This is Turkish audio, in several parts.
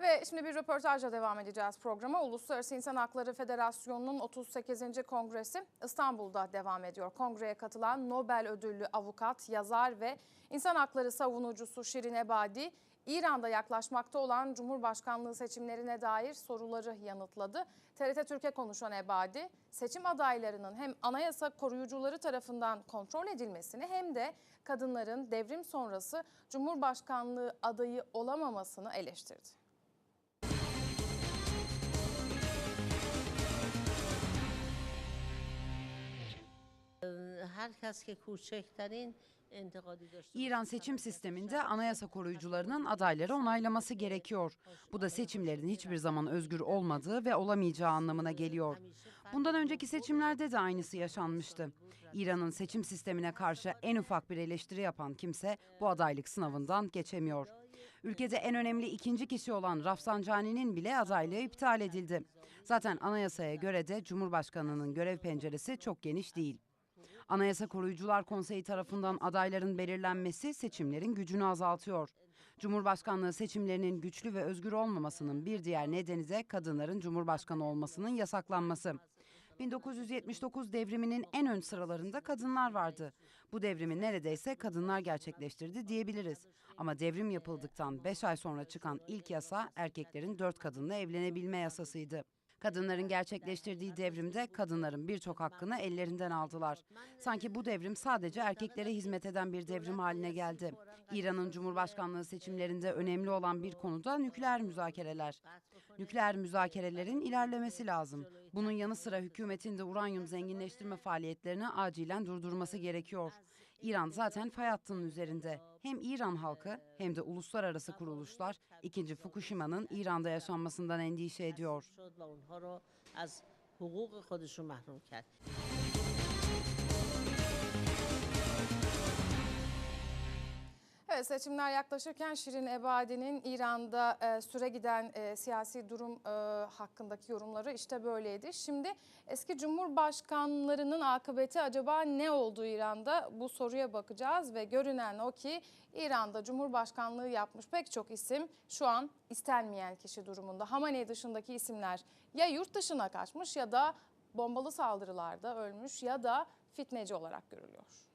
Ve şimdi bir röportajla devam edeceğiz programa. Uluslararası İnsan Hakları Federasyonu'nun 38. kongresi İstanbul'da devam ediyor. Kongreye katılan Nobel ödüllü avukat, yazar ve insan hakları savunucusu Şirin Ebadi, İran'da yaklaşmakta olan Cumhurbaşkanlığı seçimlerine dair soruları yanıtladı. TRT Türkiye konuşan Ebadi, seçim adaylarının hem anayasa koruyucuları tarafından kontrol edilmesini hem de kadınların devrim sonrası Cumhurbaşkanlığı adayı olamamasını eleştirdi. İran seçim sisteminde anayasa koruyucularının adayları onaylaması gerekiyor. Bu da seçimlerin hiçbir zaman özgür olmadığı ve olamayacağı anlamına geliyor. Bundan önceki seçimlerde de aynısı yaşanmıştı. İran'ın seçim sistemine karşı en ufak bir eleştiri yapan kimse bu adaylık sınavından geçemiyor. Ülkede en önemli ikinci kişi olan Rafsanjani'nin bile adaylığı iptal edildi. Zaten anayasaya göre de Cumhurbaşkanı'nın görev penceresi çok geniş değil. Anayasa Koruyucular Konseyi tarafından adayların belirlenmesi seçimlerin gücünü azaltıyor. Cumhurbaşkanlığı seçimlerinin güçlü ve özgür olmamasının bir diğer nedeni de kadınların cumhurbaşkanı olmasının yasaklanması. 1979 devriminin en ön sıralarında kadınlar vardı. Bu devrimi neredeyse kadınlar gerçekleştirdi diyebiliriz. Ama devrim yapıldıktan 5 ay sonra çıkan ilk yasa erkeklerin 4 kadınla evlenebilme yasasıydı. Kadınların gerçekleştirdiği devrimde kadınların birçok hakkını ellerinden aldılar. Sanki bu devrim sadece erkeklere hizmet eden bir devrim haline geldi. İran'ın Cumhurbaşkanlığı seçimlerinde önemli olan bir konu da nükleer müzakereler. Nükleer müzakerelerin ilerlemesi lazım. Bunun yanı sıra hükümetin de uranyum zenginleştirme faaliyetlerini acilen durdurması gerekiyor. İran zaten fay hattının üzerinde. Hem İran halkı hem de uluslararası kuruluşlar ikinci Fukushima'nın İran'da yaşanmasından endişe ediyor. Evet seçimler yaklaşırken Şirin Ebadi'nin İran'da e, süre giden e, siyasi durum e, hakkındaki yorumları işte böyleydi. Şimdi eski cumhurbaşkanlarının akıbeti acaba ne oldu İran'da? Bu soruya bakacağız ve görünen o ki İran'da cumhurbaşkanlığı yapmış pek çok isim şu an istenmeyen kişi durumunda. Hamaney dışındaki isimler ya yurt dışına kaçmış ya da bombalı saldırılarda ölmüş ya da fitneci olarak görülüyor.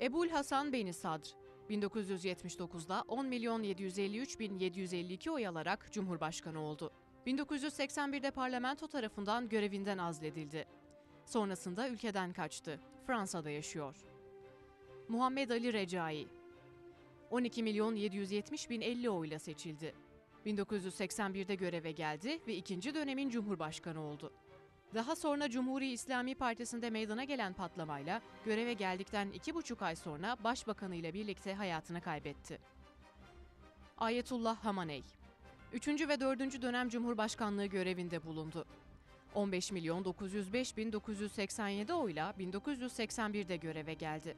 Ebul Hasan Beni Sadr 1979'da 10 milyon 753 bin 752 oy alarak Cumhurbaşkanı oldu. 1981'de parlamento tarafından görevinden azledildi. Sonrasında ülkeden kaçtı. Fransa'da yaşıyor. Muhammed Ali Recai 12 milyon 770 bin 50 oyla seçildi. 1981'de göreve geldi ve ikinci dönemin Cumhurbaşkanı oldu. Daha sonra Cumhuri İslami Partisi'nde meydana gelen patlamayla göreve geldikten iki buçuk ay sonra başbakanı ile birlikte hayatını kaybetti. Ayetullah Hamaney 3. ve 4. dönem Cumhurbaşkanlığı görevinde bulundu. 15 milyon 905 bin 987 oyla 1981'de göreve geldi.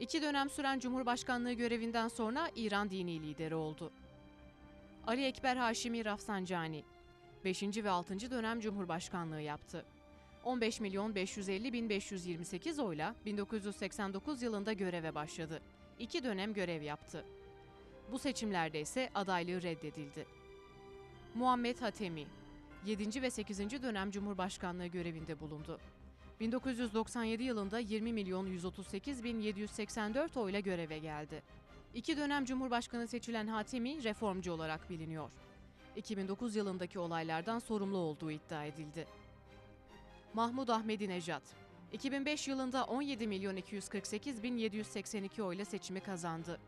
İki dönem süren Cumhurbaşkanlığı görevinden sonra İran dini lideri oldu. Ali Ekber Haşimi Rafsanjani 5. ve 6. dönem Cumhurbaşkanlığı yaptı. 15 milyon 550 bin 528 oyla 1989 yılında göreve başladı. İki dönem görev yaptı. Bu seçimlerde ise adaylığı reddedildi. Muhammed Hatemi 7. ve 8. dönem Cumhurbaşkanlığı görevinde bulundu. 1997 yılında 20 milyon 138 bin 784 oyla göreve geldi. İki dönem Cumhurbaşkanı seçilen Hatemi reformcu olarak biliniyor. 2009 yılındaki olaylardan sorumlu olduğu iddia edildi. Mahmud Ahmedinejad 2005 yılında 17 milyon 248 bin 782 oyla seçimi kazandı.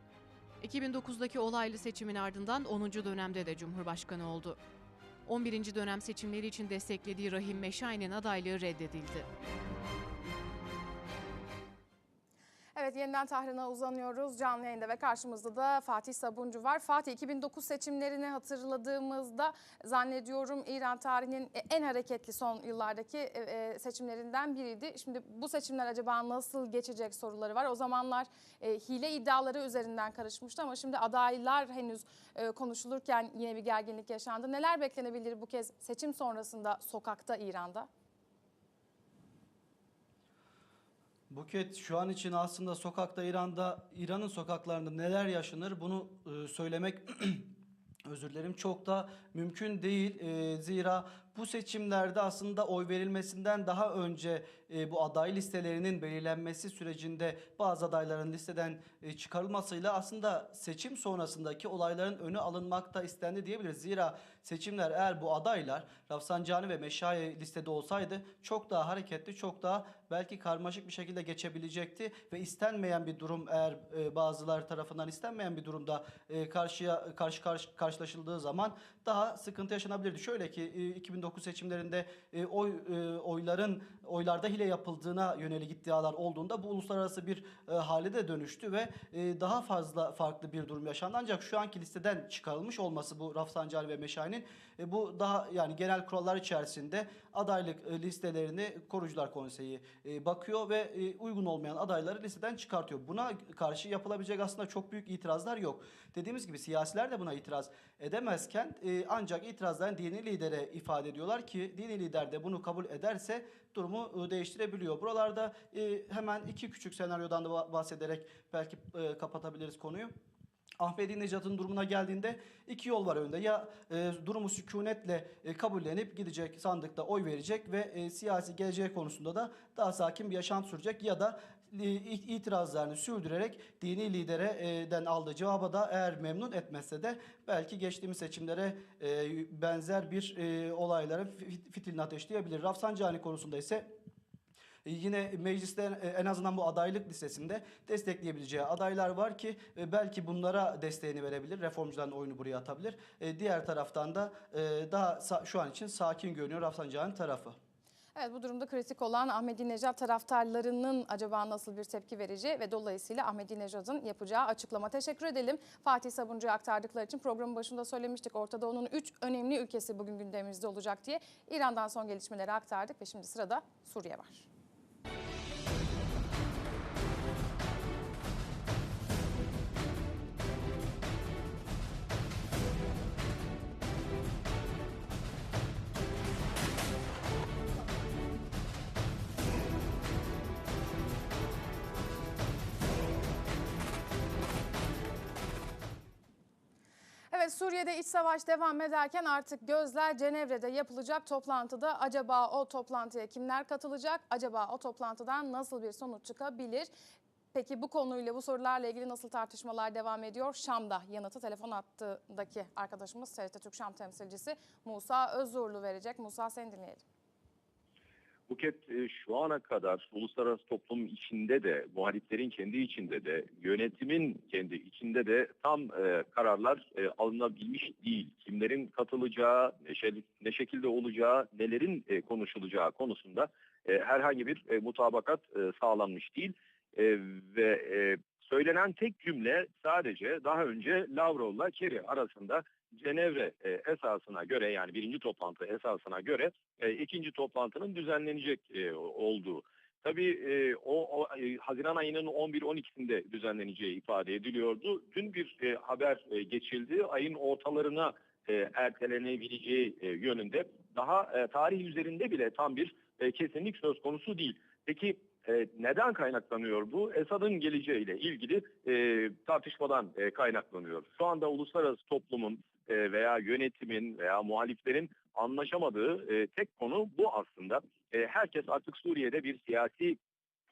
2009'daki olaylı seçimin ardından 10. dönemde de Cumhurbaşkanı oldu. 11. dönem seçimleri için desteklediği Rahim Meşay'ın adaylığı reddedildi. Evet yeniden Tahran'a uzanıyoruz canlı yayında ve karşımızda da Fatih Sabuncu var. Fatih 2009 seçimlerini hatırladığımızda zannediyorum İran tarihinin en hareketli son yıllardaki e, e, seçimlerinden biriydi. Şimdi bu seçimler acaba nasıl geçecek soruları var. O zamanlar e, hile iddiaları üzerinden karışmıştı ama şimdi adaylar henüz konuşulurken yine bir gerginlik yaşandı. Neler beklenebilir bu kez seçim sonrasında sokakta İran'da? Buket şu an için aslında sokakta İran'da İran'ın sokaklarında neler yaşanır bunu e, söylemek özür dilerim çok da mümkün değil. E, zira bu seçimlerde aslında oy verilmesinden daha önce e, bu aday listelerinin belirlenmesi sürecinde bazı adayların listeden e, çıkarılmasıyla aslında seçim sonrasındaki olayların önü alınmakta istendi diyebiliriz. Zira seçimler eğer bu adaylar Rafsanjani ve Meşaye listede olsaydı çok daha hareketli, çok daha belki karmaşık bir şekilde geçebilecekti ve istenmeyen bir durum eğer e, bazılar tarafından istenmeyen bir durumda e, karşıya karşı karşı karşılaşıldığı zaman daha sıkıntı yaşanabilirdi. Şöyle ki e, 2009 seçimlerinde e, oy e, oyların oylarda hile yapıldığına yönelik iddialar olduğunda bu uluslararası bir e, hale de dönüştü ve e, daha fazla farklı bir durum yaşandı. Ancak şu anki listeden çıkarılmış olması bu Rafsanjani ve Meşai'nin e, bu daha yani genel kurallar içerisinde adaylık e, listelerini Korucular Konseyi e, bakıyor ve e, uygun olmayan adayları listeden çıkartıyor. Buna karşı yapılabilecek aslında çok büyük itirazlar yok. Dediğimiz gibi siyasiler de buna itiraz edemezken e, ancak itirazlarını dini lidere ifade ediyorlar ki dini lider de bunu kabul ederse durumu e, değiştirebiliyor. Buralarda e, hemen iki küçük senaryodan da ba- bahsederek belki e, kapatabiliriz konuyu. Ahmedi Necat'ın durumuna geldiğinde iki yol var önünde. Ya e, durumu sükunetle e, kabullenip gidecek sandıkta oy verecek ve e, siyasi geleceği konusunda da daha sakin bir yaşam sürecek ya da e, it- itirazlarını sürdürerek dini lidereden aldığı cevaba da eğer memnun etmezse de belki geçtiğimiz seçimlere e, benzer bir e, olayların fit- fitilini ateşleyebilir. Rafsanjani konusunda ise e, Yine mecliste e, en azından bu adaylık listesinde destekleyebileceği adaylar var ki e, belki bunlara desteğini verebilir. Reformcuların oyunu buraya atabilir. E, Diğer taraftan da e, daha şu an için sakin görünüyor Rafsanjani tarafı. Evet bu durumda kritik olan Ahmadinejad taraftarlarının acaba nasıl bir tepki vereceği ve dolayısıyla Ahmadinejad'ın yapacağı açıklama. Teşekkür edelim Fatih Sabuncu'ya aktardıkları için. Programın başında söylemiştik Ortada onun 3 önemli ülkesi bugün gündemimizde olacak diye. İran'dan son gelişmeleri aktardık ve şimdi sırada Suriye var. Evet Suriye'de iç savaş devam ederken artık gözler Cenevre'de yapılacak toplantıda acaba o toplantıya kimler katılacak? Acaba o toplantıdan nasıl bir sonuç çıkabilir? Peki bu konuyla bu sorularla ilgili nasıl tartışmalar devam ediyor? Şam'da yanıtı telefon hattındaki arkadaşımız TRT Türk Şam temsilcisi Musa Özurlu verecek. Musa seni dinleyelim. Buket e, şu ana kadar uluslararası toplum içinde de, muhaliflerin kendi içinde de, yönetimin kendi içinde de tam e, kararlar e, alınabilmiş değil. Kimlerin katılacağı, ne, şe- ne şekilde olacağı, nelerin e, konuşulacağı konusunda e, herhangi bir e, mutabakat e, sağlanmış değil. E, ve e, söylenen tek cümle sadece daha önce Lavrov'la Kerry arasında Cenevre e, esasına göre yani birinci toplantı esasına göre e, ikinci toplantının düzenlenecek e, olduğu. Tabii e, o, o e, Haziran ayının 11-12'sinde düzenleneceği ifade ediliyordu. Dün bir e, haber e, geçildi. Ayın ortalarına e, ertelenebileceği e, yönünde. Daha e, tarih üzerinde bile tam bir e, kesinlik söz konusu değil. Peki e, neden kaynaklanıyor bu? Esad'ın geleceğiyle ilgili e, tartışmadan e, kaynaklanıyor. Şu anda uluslararası toplumun e, veya yönetimin veya muhaliflerin anlaşamadığı e, tek konu bu aslında. E, herkes artık Suriye'de bir siyasi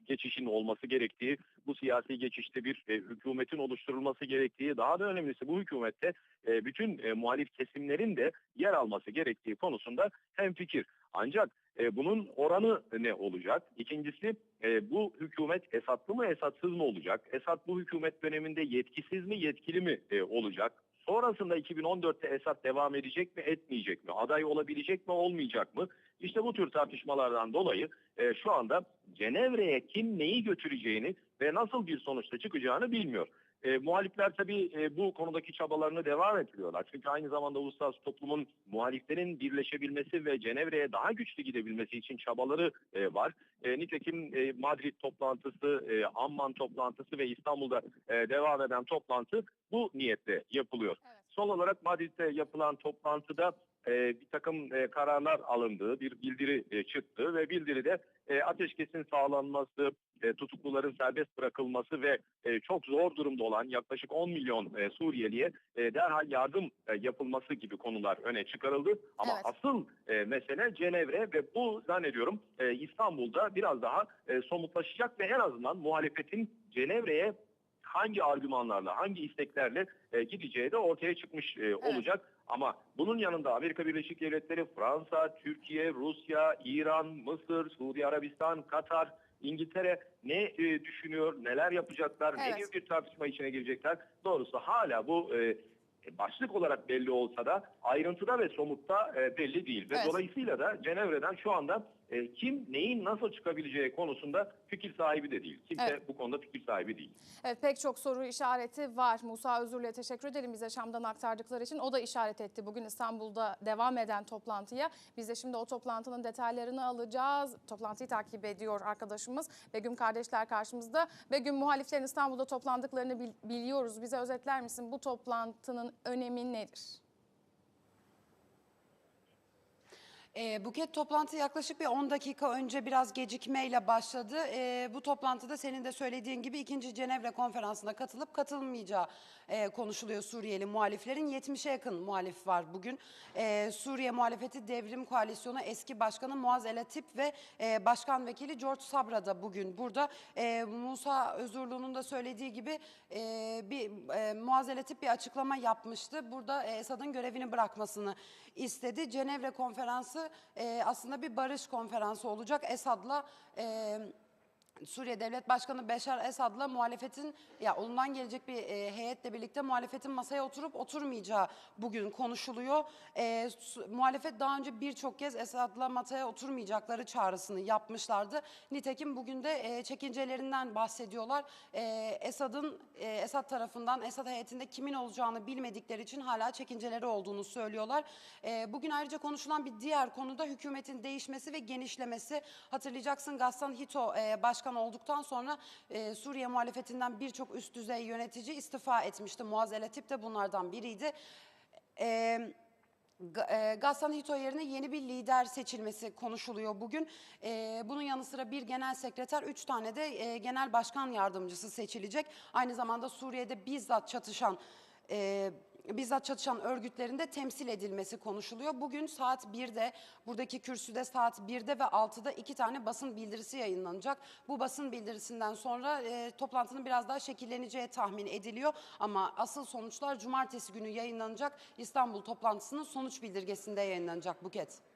geçişin olması gerektiği, bu siyasi geçişte bir hükümetin oluşturulması gerektiği, daha da önemlisi bu hükümette bütün muhalif kesimlerin de yer alması gerektiği konusunda hemfikir. Ancak e, bunun oranı ne olacak? İkincisi bu hükümet Esadlı mı Esadsız mı olacak? Esad bu hükümet döneminde yetkisiz mi yetkili mi olacak? Sonrasında 2014'te Esad devam edecek mi etmeyecek mi? Aday olabilecek mi olmayacak mı? İşte bu tür tartışmalardan dolayı e, şu anda Cenevre'ye kim neyi götüreceğini ve nasıl bir sonuçta çıkacağını bilmiyor. E, muhalifler tabii e, bu konudaki çabalarını devam ettiriyorlar. Çünkü aynı zamanda uluslararası toplumun muhaliflerin birleşebilmesi ve Cenevre'ye daha güçlü gidebilmesi için çabaları e, var. E, nitekim e, Madrid toplantısı, e, Amman toplantısı ve İstanbul'da e, devam eden toplantı bu niyetle yapılıyor. Evet. Son olarak Madrid'de yapılan toplantıda e, bir takım e, kararlar alındığı bir bildiri e, çıktı ve bildiride e, ateşkesin sağlanması, e, tutukluların serbest bırakılması ve e, çok zor durumda olan yaklaşık 10 milyon e, Suriyeliye e, derhal yardım e, yapılması gibi konular öne çıkarıldı. Ama Evet. asıl e, mesele Cenevre ve bu zannediyorum e, İstanbul'da biraz daha e, somutlaşacak ve en azından muhalefetin Cenevre'ye hangi argümanlarla, hangi isteklerle e, gideceği de ortaya çıkmış e, olacak. Ama bunun yanında Amerika Birleşik Devletleri, Fransa, Türkiye, Rusya, İran, Mısır, Suudi Arabistan, Katar, İngiltere ne e, düşünüyor, neler yapacaklar, ne Evet. gibi bir tartışma içine girecekler. Doğrusu hala bu e, başlık olarak belli olsa da ayrıntıda ve somutta e, belli değil. Ve Evet. dolayısıyla da Cenevre'den şu anda e, kim neyin nasıl çıkabileceği konusunda fikir sahibi de değil. Kimse Evet. bu konuda fikir sahibi değil. Evet pek çok soru işareti var. Musa Özürlü'ye teşekkür edelim bize Şam'dan aktardıkları için. O da işaret etti bugün İstanbul'da devam eden toplantıya. Biz de şimdi o toplantının detaylarını alacağız. Toplantıyı takip ediyor arkadaşımız. Begüm kardeşler karşımızda. Begüm muhaliflerin İstanbul'da toplandıklarını bil- biliyoruz. Bize özetler misin? Bu toplantının önemi nedir? E, Buket toplantı yaklaşık bir 10 dakika önce biraz gecikmeyle başladı. E, bu toplantıda senin de söylediğin gibi ikinci Cenevre konferansına katılıp katılmayacağı e, konuşuluyor Suriyeli muhaliflerin. 70'e yakın muhalif var bugün. E, Suriye Muhalefeti Devrim Koalisyonu eski başkanı Muaz El Hatip ve e, başkan vekili George Sabra da bugün burada. E, Musa Özurlu'nun da söylediği gibi e, bir e, Muaz El Hatip bir açıklama yapmıştı. Burada e, Esad'ın görevini bırakmasını istedi. Cenevre konferansı e, aslında bir barış konferansı olacak. Esad'la e, Suriye Devlet Başkanı Beşar Esad'la muhalefetin ya ondan gelecek bir e, heyetle birlikte muhalefetin masaya oturup oturmayacağı bugün konuşuluyor. E, su- muhalefet daha önce birçok kez Esad'la masaya oturmayacakları çağrısını yapmışlardı. Nitekim bugün de e, çekincelerinden bahsediyorlar. E, Esad'ın e, Esad tarafından Esad heyetinde kimin olacağını bilmedikleri için hala çekinceleri olduğunu söylüyorlar. E, bugün ayrıca konuşulan bir diğer konuda hükümetin değişmesi ve genişlemesi. Hatırlayacaksın Gassan Hito e, başkan olduktan sonra e, Suriye muhalefetinden birçok üst düzey yönetici istifa etmişti. Muaz El de bunlardan biriydi. E, Ga- e, Gassan Hito yerine yeni bir lider seçilmesi konuşuluyor bugün. E, bunun yanı sıra bir genel sekreter, üç tane de e, genel başkan yardımcısı seçilecek. Aynı zamanda Suriye'de bizzat çatışan bizzat çatışan örgütlerinde temsil edilmesi konuşuluyor. Bugün saat 1'de buradaki kürsüde saat 1'de ve 6'da iki tane basın bildirisi yayınlanacak. Bu basın bildirisinden sonra e, toplantının biraz daha şekilleneceği tahmin ediliyor. Ama asıl sonuçlar cumartesi günü yayınlanacak İstanbul toplantısının sonuç bildirgesinde yayınlanacak Buket.